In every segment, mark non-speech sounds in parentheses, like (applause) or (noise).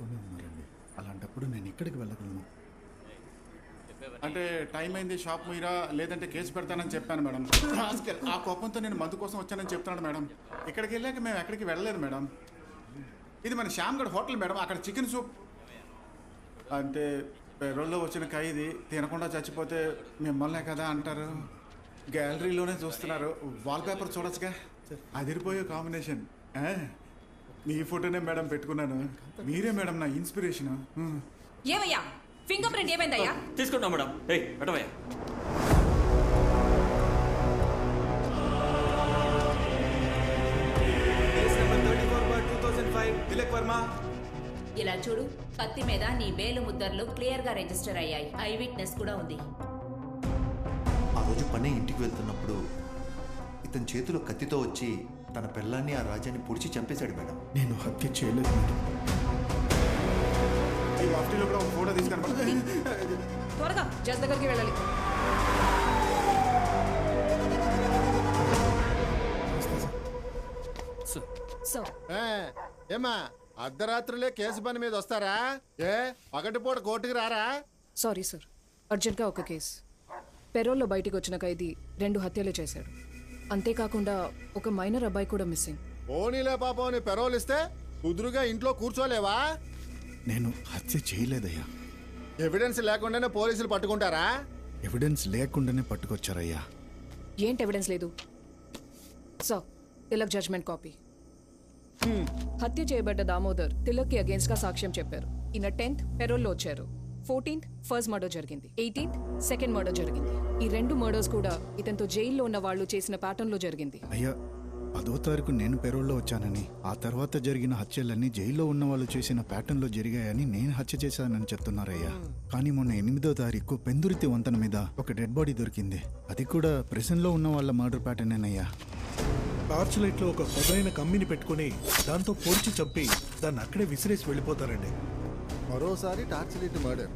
నాతోనే ఉన్నారండి. అలాంటప్పుడు నేను ఎక్కడికి వెళ్ళగలను? అంటే టైం అయింది షాప్ మీరా? లేదంటే కేసు పెడతానని చెప్పాను మేడం. ఆ కోపంతో నేను మందు కోసం వచ్చానని చెప్తున్నాను మేడం. ఇక్కడికి వెళ్ళాక మేము ఎక్కడికి వెళ్ళలేదు మేడం. ఇది మన శ్యామ్గఢ్ హోటల్ మేడం. అక్కడ చికెన్ సూప్. అంటే పెరోల్లో వచ్చిన ఖైదీ తినకుండా చచ్చిపోతే మిమ్మల్నే కదా అంటారు. గ్యాలరీలోనే చూస్తున్నారు. వాల్ పేపర్ చూడొచ్చుగా అదిరిపోయే కాంబినేషన్. మీ ఫోటోనే మేడం పెట్టుకున్నాను. మీరే మేడం నా ఇన్స్పిరేషన్. ఏమయ్యా? ఫింగర్ ప్రింట్ ఏమైందయ్యా? తీసుకుంటాం మేడం. ఏయ్ పెట్టవయ్యా తిలక్ వర్మ ఇలా చూడు కత్తి మీద నీ వేలు ముద్దర్లు క్లియర్గా రిజిస్టర్ అయ్యాయి. ఐ విట్నెస్ కూడా ఉంది. ఆ రోజు పని ఇంటికి వెళ్తున్నప్పుడు ఇతని చేతిలో కత్తితో వచ్చి తన పిల్లాన్ని ఆ రాజాన్ని పొడిచి చంపేశాడు మేడం. నేను హత్య చేయలేదు మేడం. ఈ మఫ్టీలో కూడా ఒక ఫోటో తీసుకొని త్వరగా జస్ దగ్గరికి వెళ్ళాలి. సో ఏ, ఏమ్మా అర్ధరాత్రులే కేసు పని మీద వస్తారా? ఏ పగటిపూట కోర్టుకు రారా? సారీ సార్ అర్జెంట్గా ఒక కేసు. పెరోల్లో బయటికి వచ్చిన ఖైదీ రెండు హత్యలు చేశాడు. అంతేకాకుండా ఒక మైనర్ అబ్బాయి కూడా మిస్సింగ్. పోనీలే పాపం నీ పెరోల్ ఇస్తే కుదురుగా ఇంట్లో కూర్చోలేవా? నేను హత్య చేయలేదయ్యా. ఎవిడెన్స్ లేకుండానే పోలీసులు పట్టుకుంటారా? ఎవిడెన్స్ లేకుండానే పట్టుకొచ్చారయ్యా. ఏంటి ఎవిడెన్స్ లేదు? So Tilak judgment copy. హత్య చేయబడ్డ దామోదర్ తిలక్కి అగేన్స్ట్గా సాక్ష్యం చెప్పారు. ఈయన టెన్త్ పెరోల్లో వచ్చారు. ఫోర్టీన్త్ ఫస్ట్ మర్డర్ జరిగింది. ఎయిటీన్త్ సెకండ్ మర్డర్ జరిగింది. ఈ రెండు మర్డర్స్ కూడా ఇతనితో జైల్లో ఉన్న వాళ్ళు చేసిన ప్యాటర్న్లో జరిగింది. అయ్యా పదో తారీఖు నేను పెరోల్లో వచ్చానని ఆ తర్వాత జరిగిన హత్యలన్నీ జైల్లో ఉన్న వాళ్ళు చేసిన ప్యాటర్న్లో జరిగాయని నేను హత్య చేశానని చెప్తున్నారయ్యా. కానీ మొన్న ఎనిమిదో తారీఖు పెందుర్తి వంతెన మీద ఒక డెడ్ బాడీ దొరికింది. అది కూడా ప్రెసెంట్లో ఉన్న వాళ్ళ మర్డర్ ప్యాటర్నేనయ్యా టార్చ్ లైట్లో ఒక పదునైన కమ్మిని పెట్టుకుని దాంతో పొడిచి చంపి దాన్ని అక్కడే విసిరేసి వెళ్ళిపోతారండి. మరోసారి టార్చ్ లైట్ మర్డర్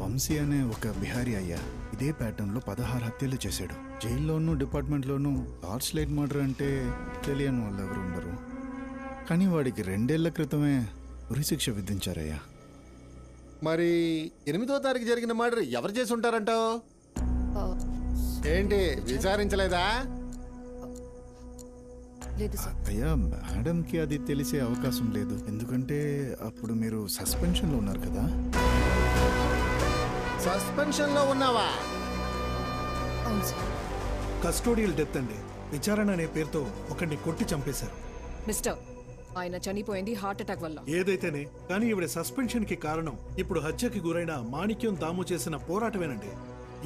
వంశీ అనే ఒక బిహారీ అయ్యా ఇదే ప్యాటర్న్లో పదహారు హత్యలు చేశాడు. జైల్లోనూ డిపార్ట్మెంట్లోనూ టార్చ్ లైట్ మర్డర్ అంటే తెలియని వాళ్ళు ఎవరు ఉండరు. కానీ వాడికి రెండేళ్ళ క్రితమే ఉరిశిక్ష విధించారయ్యా. మరి ఎనిమిదో తారీఖు జరిగిన మర్డర్ ఎవరు చేసి ఉంటారంటావు ఏంటి విచారించలేదా? అయ్యా మేడంకి అది తెలిసే అవకాశం లేదు. ఎందుకంటే అప్పుడు మీరు సస్పెన్షన్లో ఉన్నారు కదా. సస్పెన్షన్లో ఉన్నావా? అవును సార్. కస్టోడియల్ డెత్ అండి. విచారణ అనే పేరుతో ఒకడిని కొట్టి చంపేశారు. మిస్టర్ ఆయన చనిపోయింది హార్ట్ అటాక్ వల్ల. ఏదైతేనే కానీ ఈవిడ సస్పెన్షన్కి కారణం ఇప్పుడు హత్యకి గురైన మాణిక్యం దాము చేసిన పోరాటమేనండి.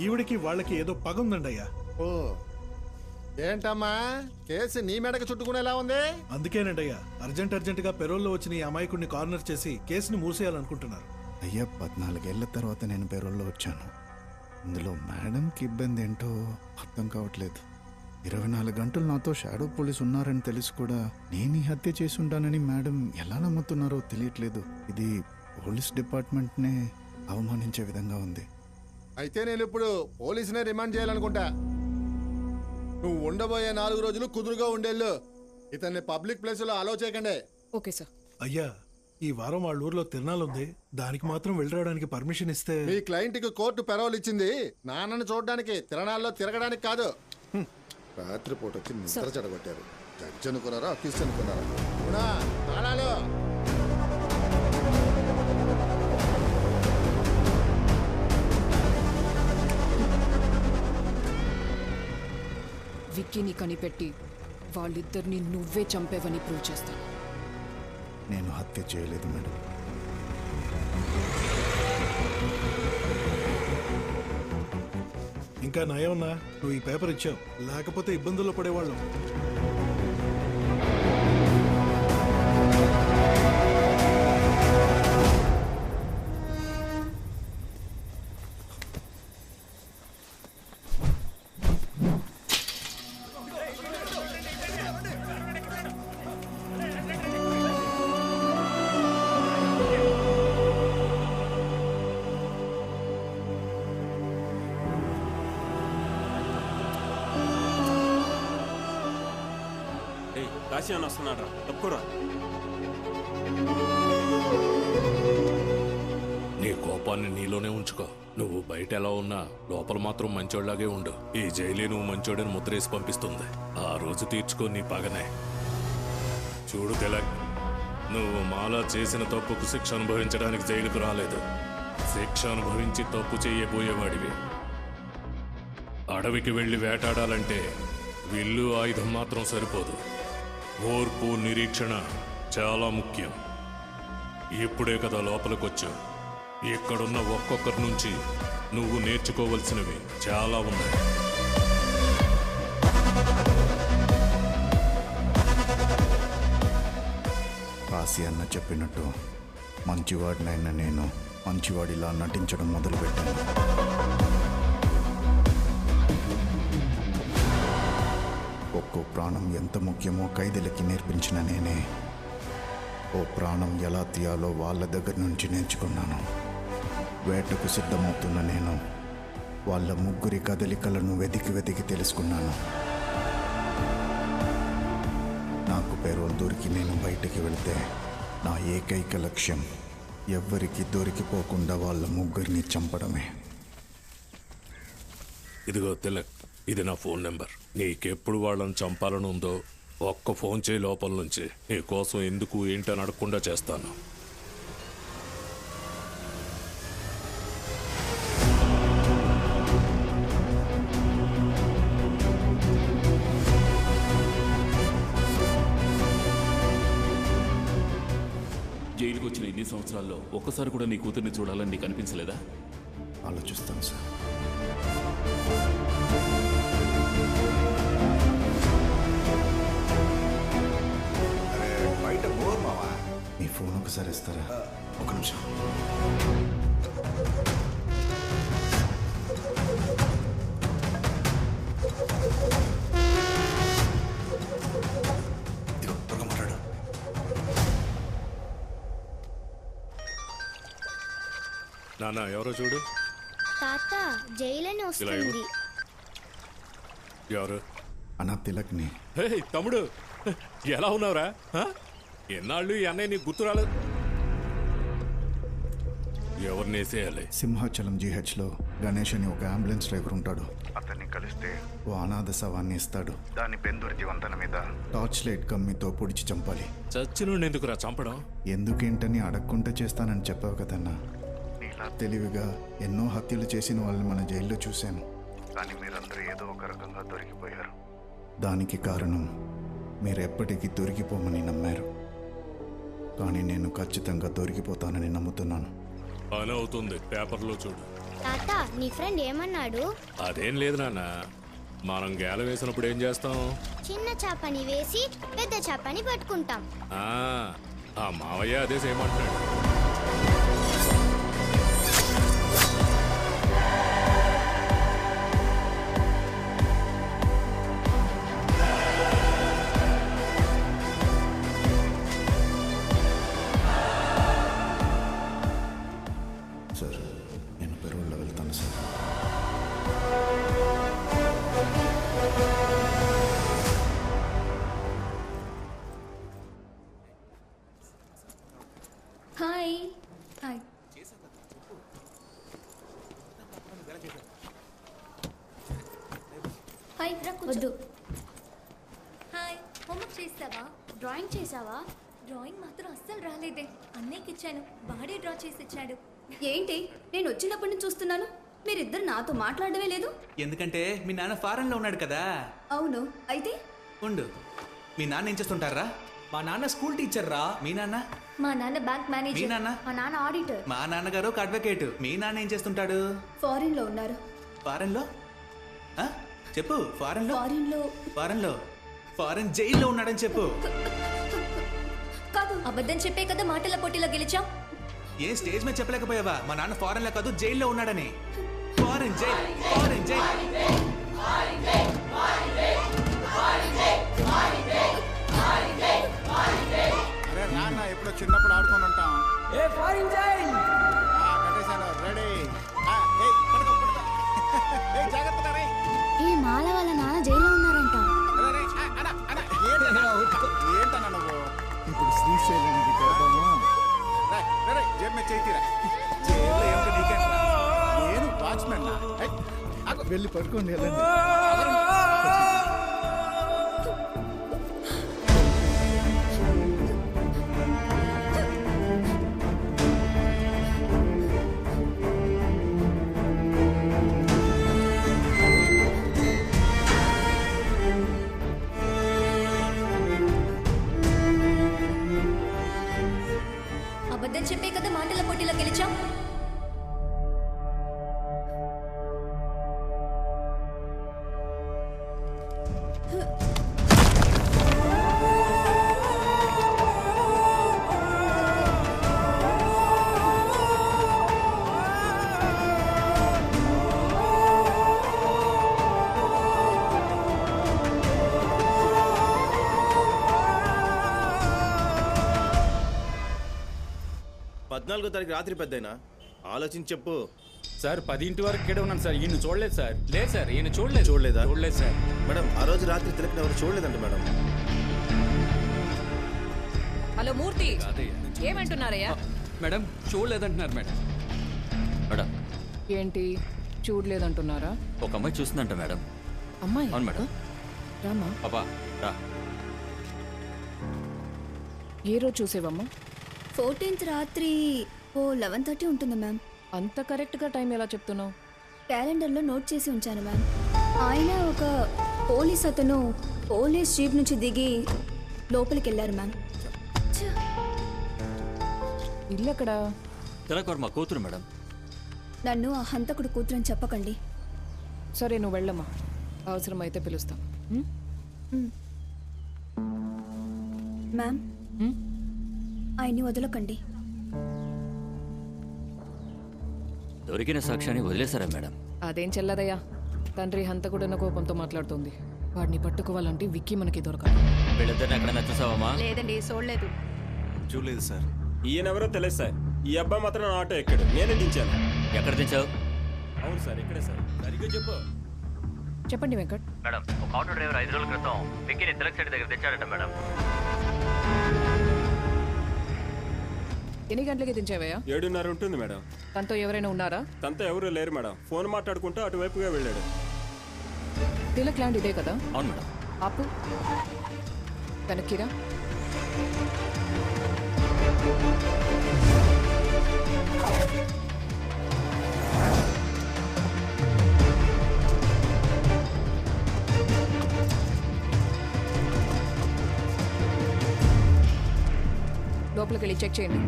ఈవిడికి వాళ్ళకి ఏదో పగుందండి అయ్యా ఓ ఏంటమ్మా? కేసు నీ మెడకు చుట్టుకునేలా ఉంది? అందుకేనండి అయ్యా అర్జెంట్ అర్జెంట్గా పెరోల్లో వచ్చిన ఈ అమాయకుడిని కార్నర్ చేసి కేసుని మూసేయాలనుకుంటున్నారు. అయ్యా పద్నాలుగేళ్ళ తర్వాత నేను పేరోల్లో వచ్చాను. ఇందులో మేడంకి ఇబ్బంది ఏంటో అర్థం కావట్లేదు. ఇరవై నాలుగు గంటలు నాతో షాడో పోలీస్ ఉన్నారని తెలిసి కూడా నేను ఈ హత్య చేసి ఉంటానని మేడం ఎలా నమ్ముతున్నారో తెలియట్లేదు. ఇది పోలీస్ డిపార్ట్మెంట్నే అవమానించే విధంగా ఉంది. అయితే నేను ఇప్పుడు పోలీసునే రిమాండ్ చేయాలనుకుంటా. నువ్వు ఉండబోయే నాలుగు రోజులు కుదురుగా ఉండేళ్ళు. ఇతన్ని పబ్లిక్ ప్లేస్లో అలో చేయకండి. Okay sir. అయ్యా ఈ వారం వాళ్ళ ఊర్లో తిరణాలుంది దానికి మాత్రం వెళ్ళడానికి పర్మిషన్ ఇస్తే మీ క్లయింట్కి కోర్టు పెరోల్ ఇచ్చింది. నాన్నని చూడడానికి తిరణాల్లో తిరగడానికి కాదు. రాత్రిపూట వచ్చి నిద్ర చెడగొట్టారు. జడ్జి అనుకున్నారా అక్యూస్ అనుకున్నారా? అవునా? తాళాలు విక్కీని కనిపెట్టి వాళ్ళిద్దరిని నువ్వే చంపేవని ప్రూవ్ చేస్తాను. నేను హత్య చేయలేదు మేడం. ఇంకా నయమన్నా నువ్వు ఈ పేపర్ ఇచ్చావు. లేకపోతే ఇబ్బందుల్లో పడేవాళ్ళం. కాశీ అని వస్తున్నాడు రా. తప్పుకోరా కోపాన్ని నీలోనే ఉంచుకో. నువ్వు బయట ఎలా ఉన్నా లోపల మాత్రం మంచోళ్ళాగే ఉండు. ఈ జైలే నువ్వు మంచోడని ముద్రేసి పంపిస్తుంది. ఆ రోజు తీర్చుకో నీ పగనే. చూడు తెలక్ నువ్వు మాలా చేసిన తప్పుకు శిక్ష అనుభవించడానికి జైలుకు రాలేదు. శిక్ష అనుభవించి తప్పు చేయబోయేవాడివి. అడవికి వెళ్ళి వేటాడాలంటే విల్లు ఆయుధం మాత్రం సరిపోదు. ఓర్పు నిరీక్షణ చాలా ముఖ్యం. ఇప్పుడే కదా లోపలికొచ్చావు. ఇక్కడున్న ఒక్కొక్కరి నుంచి నువ్వు నేర్చుకోవలసినవి చాలా ఉన్నాయి. కాశీ అన్న చెప్పినట్టు మంచివాడినైనా నేను మంచివాడిలా నటించడం మొదలుపెట్టాను. ఓ ప్రాణం ఎంత ముఖ్యమో ఖైదీలకి నేర్పించిన నేనే. ఓ ప్రాణం ఎలా తీయాలో వాళ్ళ దగ్గర నుంచి నేర్చుకున్నాను. వేటకు సిద్ధమవుతున్న నేను వాళ్ళ ముగ్గురి కదలికలను వెతికి వెతికి తెలుసుకున్నాను. నాకు పేరోల్ దొరికి నేను బయటికి వెళితే నా ఏకైక లక్ష్యం ఎవ్వరికి దొరికిపోకుండా వాళ్ళ ముగ్గురిని చంపడమే. ఇదిగో తిలక్ ఇది నా ఫోన్ నెంబర్. నీకెప్పుడు వాళ్ళని చంపాలని ఉందో ఒక్క ఫోన్ చేయి లోపల నుంచి. నీ కోసం ఎందుకు ఏంటని అడగకుండా చేస్తాను. జైలుకి వచ్చిన ఇన్ని సంవత్సరాల్లో ఒక్కసారి కూడా నీ కూతుర్ని చూడాలని నీకు అనిపించలేదా? ఆలోచిస్తాను సార్. మీ ఫోన్ ఒకసారి ఇస్తారా? ఒక నిమిషం. నాన్న ఎవరో చూడు. తాత జైలని వస్తుంది. ఎవరు? అన్న తిలక్ని. హే తమ్ముడు. ఎలా ఉన్నావురా? హ? ఎన్నాళ్ళు ఈ అన్నయ్య నీకు గుర్తు రాలేదు? ఎవరిని వేసేయాలి? సింహాచలం జీహెచ్లో గణేష్ అని ఒక అంబులెన్స్ డ్రైవర్ ఉంటాడు. అతన్ని కలిస్తే ఓ అనాథ శవాన్ని ఇస్తాడు. దాని పెందుర్తి వంతెన మీద. టార్చ్ లైట్ కమ్మితో పొడిచి చంపాలి. చచ్చినుండి ఎందుకురా చంపడం? ఎందుకేంటని అడగకుండా చేస్తానని చెప్పావు కదన్నా. నీలా తెలివిగా ఎన్నో హత్యలు చేసిన వాళ్ళని మన జైల్లో చూశాను. కానీ మీరందరూ ఏదో ఒక రకంగా దొరికిపోయారు. దానికి కారణం మీరెప్పటికీ దొరికిపోమని నమ్మారు. కానీ నేను ఖచ్చితంగా దొరికిపోతానని నమ్ముతున్నాను. పని అవుతుంది. పేపర్లో చూడు. తాత నీ ఫ్రెండ్ ఏమన్నాడు? అదేం లేదు నాన్న. మనం గేల వేసినప్పుడు ఏం చేస్తాం? చిన్న చేపని వేసి పెద్ద చేపని పట్టుకుంటాం. ఆ, ఆ మావయ్య అదే చేయమంటున్నాడు సార్. నేను పెరువుల్లో వెళ్తాను సార్. హాయ్. హాయ్. హాయ్. వద్దు. హాయ్. హోంవర్క్ చేస్తావా? డ్రాయింగ్ చేసావా? డ్రాయింగ్ మాత్రం అస్సలు రాలేదే. అన్నయ్యకి ఇచ్చాను వాడే డ్రా చేసి ఇచ్చాడు ఏంటి? నేను వచ్చినప్పటి నుంచి చూస్తున్నాను. మీరిద్దరు నాతో మాట్లాడమే లేదు? ఎందుకంటే మీ నాన్న ఫారెన్లో ఉన్నాడు కదా. అవును. అయితే? ఉండు. మీ నాన్న ఏం చేస్తుంటారా? మా నాన్న స్కూల్ టీచర్ రా. మీ నాన్న? మా నాన్న బ్యాంక్ మీ మేనేజర్. నాన్న? మా నాన్న ఆడిటర్. మా నాన్నగారు ఒక అడ్వకేట్. మీ నాన్న ఏం చేస్తుంటాడు? ఫారిన్లో ఉన్నారు. ఫారెన్లో ఆ? చెప్పు ఫారెన్లో ఫారిన్లో ఫారెన్లో ఫారెన్ జైల్లో ఉన్నాడని చెప్పు. కాదు అబద్ధం చెప్పే కదా మాటల పోటీలో గెలిచాం? ఏ స్టేజ్ మీద చెప్పలేకపోయావా? మా నాన్న ఫారెన్లో కాదు జైల్లో ఉన్నాడని. ఫారెన్ జైల్ ఫారెన్ జైల్ అరే నాన్న ఎప్పుడో చిన్నప్పుడు ఆడుకొని ఉంటాం. ఏ ఫారిన్ జైల్ ఆ, కట్టేశాను. రెడీ ఆ, ఏయ్, పడుకో, పడుకో. ఏయ్, జాగ్రత్తగా రేయ్. ఏ మాల వాళ్ళ నాన్న జైల్లో ఉన్నారంట. అరే, రేయ్, ఆ, అన్న, అన్న, ఏంటన్నా? (laughs) ఏంటన్నా నువ్వు? ఇప్పుడు వెళ్ళి పడుకోండి వెళ్ళండి. పద్నాలుగో తారీఖు రాత్రి పెద్దయినా? ఆలోచించి చెప్పు. సార్ పదింటి వరకు ఇక్కడే ఉన్నాను సార్. ఈయన చూడలేదు సార్. లేదు సార్ ఈయన చూడలేదు. చూడలేదా? చూడలేదు సార్. మేడం ఆ రోజు రాత్రి తిలకని ఎవరు చూడలేదంట మేడం. హలో మూర్తి. ఏమంటున్నారయ్యా? మేడం చూడలేదంటున్నారు మేడం. మేడం. ఏంటి? చూడలేదంటున్నారా? ఒక అమ్మాయి చూస్తుందంట మేడం. అమ్మాయి? అవును మేడం. రామా? పాపా రా. ఏ రోజు చూసేవమ్మా? ఫోర్టీన్త్ రాత్రి ఓ లెవెన్ థర్టీ ఉంటుంది మ్యామ్. అంత కరెక్ట్గా టైం ఎలా చెప్తున్నావు? క్యాలెండర్లో నోట్ చేసి ఉంచాను మ్యామ్. ఆయన ఒక పోలీస్ అతను పోలీస్ జీప్ నుంచి దిగి లోపలికి వెళ్ళారు మ్యామ్. ఇల్లు ఎక్కడా వర్మ కూతురు మేడం. నన్ను ఆ హంతకుడు కూతురని చెప్పకండి. సరే నువ్వు వెళ్ళమ్మా. అవసరమైతే పిలుస్తాం? మ్యామ్. ఆయన్ని వదలకండి. దొరికిన సాక్ష్యాన్ని వదిలేశారా మేడం? అదేం చెల్లదయ్యా? తండ్రి హంతకుడన్న కోపంతో మాట్లాడుతుంది. వాడిని పట్టుకోవాలంటే విక్కీ మనకి దొరకాలి. వీళ్ళిద్దరిని ఎక్కడైనా చూసావమ్మా లేదండి చూడలేదు. చూడలేదు సార్. ఈయనెవరో తెలియదు సార్. ఈ అబ్బాయి మాత్రం నా ఆటో ఎక్కాడు. నేనే దించాను. ఎక్కడ దించావు? అవును సార్ ఇక్కడే సార్. సరిగ్గా చెప్పు. చెప్పండి వెంకట్. మేడం ఒక ఆటో డ్రైవర్ ఐదు రోజుల క్రితం విక్కీని తిలక్ సైడ్ దగ్గర తెచ్చాడట మేడం. ఎన్ని గంటలకి దించావయ్యా? ఏడున్నర ఉంటుంది మేడం. తనతో ఎవరైనా ఉన్నారా? తనతో ఎవరు లేరు మేడం. ఫోన్ మాట్లాడుకుంటూ అటువైపుగా వెళ్ళాడు. తిలక్ ల్యాండ్ ఇదే కదా? అవును మేడం. ఆపు. వెనక్కిరా లోపలికి వెళ్ళి చెక్ చేయండి.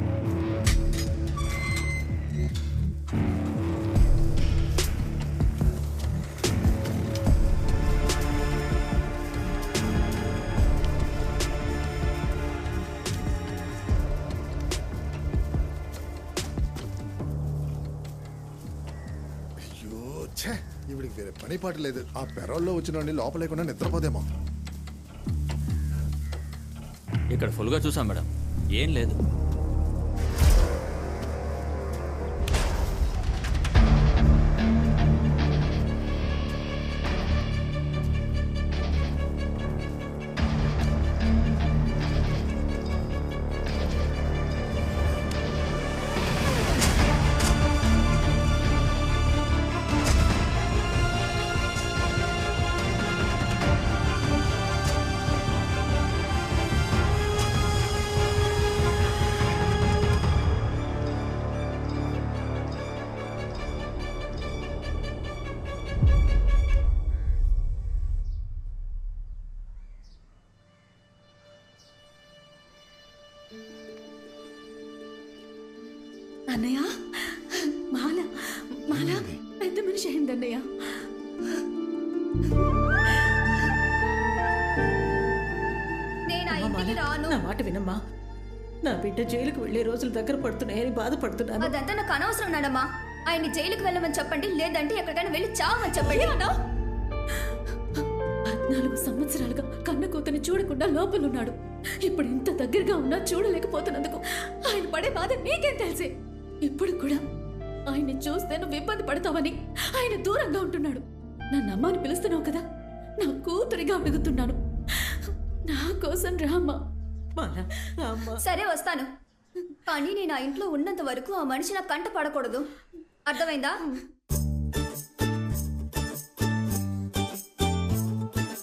ఛే ఇవిడికి వేరే పని పాట లేదు. ఆ పెరోల్లో వచ్చిన లోపల లేకుండా నిద్రపోదేమో. ఇక్కడ ఫుల్గా చూసాం మేడం. ఏం లేదు. అన్నయ్య? మాల మాల పెద్ద మనిషి అయింది అన్నయ్య నా మాట వినమ్మా. నా బిడ్డ జైలుకు వెళ్ళే రోజులు దగ్గర పడుతున్నాయని బాధపడుతున్నాను. అదంతా నాకు అనవసరం నానమ్మా. ఆయన్ని జైలుకి వెళ్ళమని చెప్పండి లేదంటే ఎక్కడికైనా వెళ్ళి చావమని చెప్పండి. పద్నాలుగు సంవత్సరాలుగా కన్న కూతుని చూడకుండా లోపలున్నాడు. ఇప్పుడు ఇంత దగ్గరగా ఉన్నా చూడలేకపోతున్నందుకు ఆయన పడే బాధ నీకేం తెలిసే? ఇప్పుడు కూడా ఆయన్ని చూస్తే నువ్వు ఇబ్బంది పడతావని ఆయన దూరంగా ఉంటున్నాడు. నన్ను అమ్మాని పిలుస్తున్నావు కదా? నా కూతురిగా అడుగుతున్నాను నా కోసం రామ్మా. సరే వస్తాను. కానీ నేను ఆ ఇంట్లో ఉన్నంత వరకు ఆ మనిషి నా కంట పడకూడదు. అర్థమైందా?